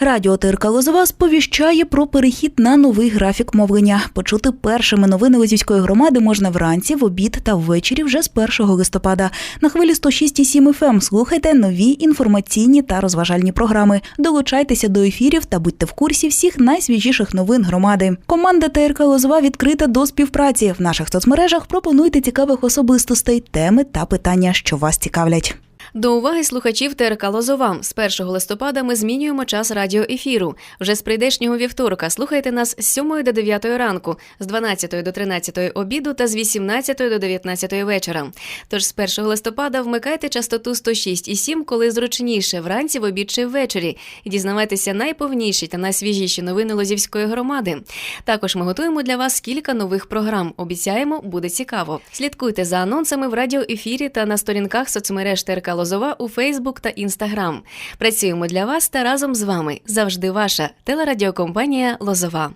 Радіо ТРК Лозова сповіщає про перехід на новий графік мовлення. Почути першими новини Лозівської громади можна вранці, в обід та ввечері вже з 1 листопада. На хвилі 106,7 FM ем слухайте нові інформаційні та розважальні програми. Долучайтеся до ефірів та будьте в курсі всіх найсвіжіших новин громади. Команда ТРК Лозова відкрита до співпраці. В наших соцмережах пропонуйте цікавих особистостей, теми та питання, що вас цікавлять. До уваги слухачів ТРК Лозова. З 1 листопада ми змінюємо час радіоефіру. Вже з прийдешнього вівторка слухайте нас з 7 до 9 ранку, з 12 до 13 обіду та з 18 до 19 вечора. Тож з 1 листопада вмикайте частоту 106,7, коли зручніше вранці, в обід чи ввечері, і дізнавайтеся найповніші та найсвіжіші новини Лозівської громади. Також ми готуємо для вас кілька нових програм. Обіцяємо, буде цікаво. Слідкуйте за анонсами в радіоефірі та на сторінках соцмереж ТРК Лозова у Фейсбук та Інстаграм. Працюємо для вас та разом з вами. Завжди ваша телерадіокомпанія Лозова.